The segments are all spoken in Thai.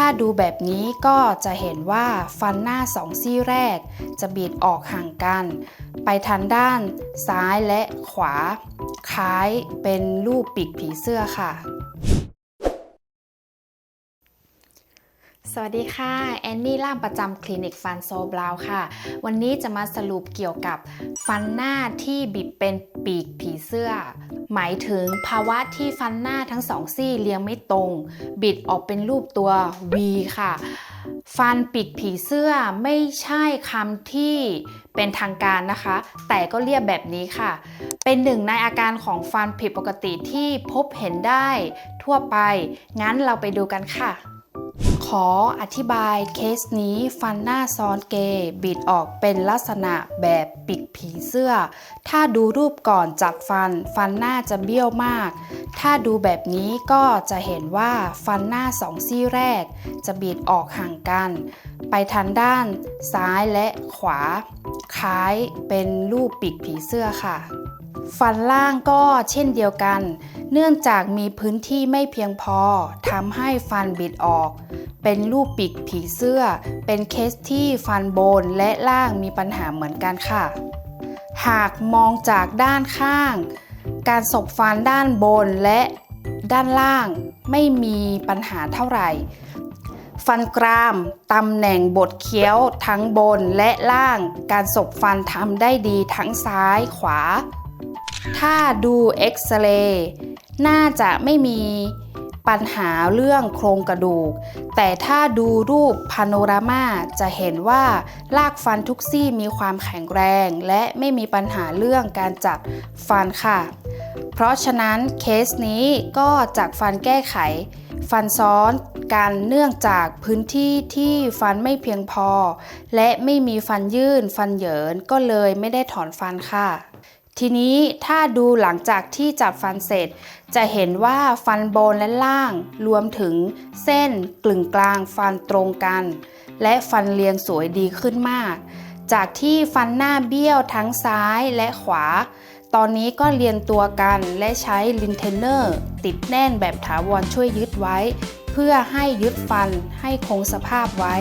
ถ้าดูแบบนี้ก็จะเห็นว่าฟันหน้าสองซี่แรก จะบีดออกห่างกัน ไปทางด้านซ้ายและขวา คล้ายเป็นรูปปีกผีเสื้อค่ะ สวัสดีค่ะ แอนนี่ล่ามประจำคลินิกฟันโซบราวค่ะ วันนี้จะมาสรุปเกี่ยวกับฟันหน้าที่บิดเป็นปีกผีเสื้อ หมายถึงภาวะที่ฟันหน้าทั้งสองซี่เรียงไม่ตรง บิดออกเป็นรูปตัว V ค่ะ ฟันปีกผีเสื้อไม่ใช่คำที่เป็นทางการนะคะ แต่ก็เรียกแบบนี้ค่ะ เป็นหนึ่งในอาการของฟันผิดปกติที่พบเห็นได้ทั่วไป งั้นเราไปดูกันค่ะ ขออธิบายเคสนี้ฟันหน้าซ้อนเกย์บิดออกเป็นลักษณะแบบปิกผีเสื้อ ถ้าดูรูปก่อนจัดฟัน ฟันหน้าจะเบี้ยวมาก ถ้าดูแบบนี้ก็จะเห็นว่าฟันหน้าสองซี่แรก จะบิดออกห่างกัน ไปทางด้านซ้ายและขวา คล้ายเป็นรูปปีกผีเสื้อค่ะ ฟันล่างก็เช่นเดียวกัน เนื่องจากมีพื้นที่ไม่เพียงพอทำให้ฟันบิดออก เป็นรูปปีกผีเสื้อ เป็นเคสที่ฟันบนและล่างมีปัญหาเหมือนกันค่ะ หากมองจากด้านข้าง การสบฟันด้านบนและด้านล่างไม่มีปัญหาเท่าไหร่ ฟันกรามตำแหน่งบดเคี้ยวทั้งบนและล่าง การสบฟันทำได้ดีทั้งซ้ายขวา ถ้าดูเอ็กซเรย์น่าจะไม่มีปัญหาเรื่องโครงกระดูก แต่ถ้าดูรูปพาโนรามาจะเห็นว่าลากฟันทุกซี่มีความแข็งแรง และไม่มีปัญหาเรื่องการจัดฟันค่ะ เพราะฉะนั้นเคสนี้ก็จากฟันแก้ไข ฟันซ้อนกันเนื่องจากพื้นที่ที่ฟันไม่เพียงพอ และไม่มีฟันยื่นฟันเหยินก็เลยไม่ได้ถอนฟันค่ะ ทีนี้ถ้าดูหลังจากที่จัดฟันเสร็จ จะเห็นว่าฟันบนและล่างรวมถึงเส้นกลึงกลางฟันตรงกัน และฟันเรียงสวยดีขึ้นมาก จากที่ฟันหน้าเบี้ยวทั้งซ้ายและขวา ตอนนี้ก็เรียงตัวกันและใช้ลินเทนเนอร์ ติดแน่นแบบถาวรช่วยยึดไว้ เพื่อให้ยึดฟันให้คงสภาพไว้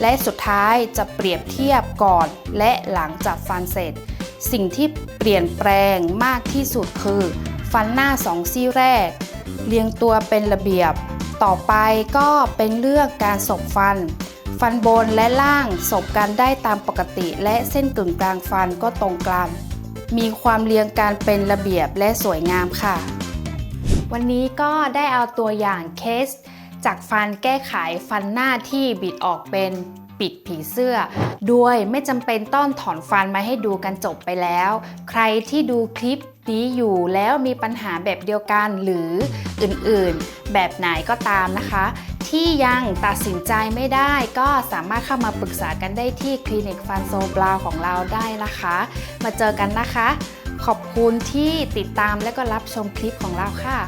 และสุดท้ายจะเปรียบเทียบก่อนและหลังจากฟันเสร็จ สิ่งที่เปลี่ยนแปลงมากที่สุดคือ ฟันหน้าสองซี่แรก เรียงตัวเป็นระเบียบ ต่อไปก็เป็นเรื่องการสบฟัน ฟันบนและล่างสบกันได้ตามปกติและเส้นกึ่งกลางฟันก็ตรงกลางมีความเรียงการเป็นระเบียบและสวยงามค่ะ วันนี้ก็ได้เอาตัวอย่างเคส จากฟันแก้ไขฟันหน้าที่บิดออกเป็น ปิดผีเสื้อ ด้วยไม่จำเป็นต้องถอนฟันมาให้ดูกันจบไปแล้ว ใครที่ดูคลิปนี้อยู่แล้วมีปัญหาแบบเดียวกันหรืออื่นๆ แบบไหนก็ตามนะคะ ที่ยังตัดสินใจไม่ได้ก็สามารถเข้ามาปรึกษากันได้ที่คลินิกฟันโซบราวของเราได้นะคะ มาเจอกันนะคะ ขอบคุณที่ติดตามและก็รับชมคลิปของเราค่ะ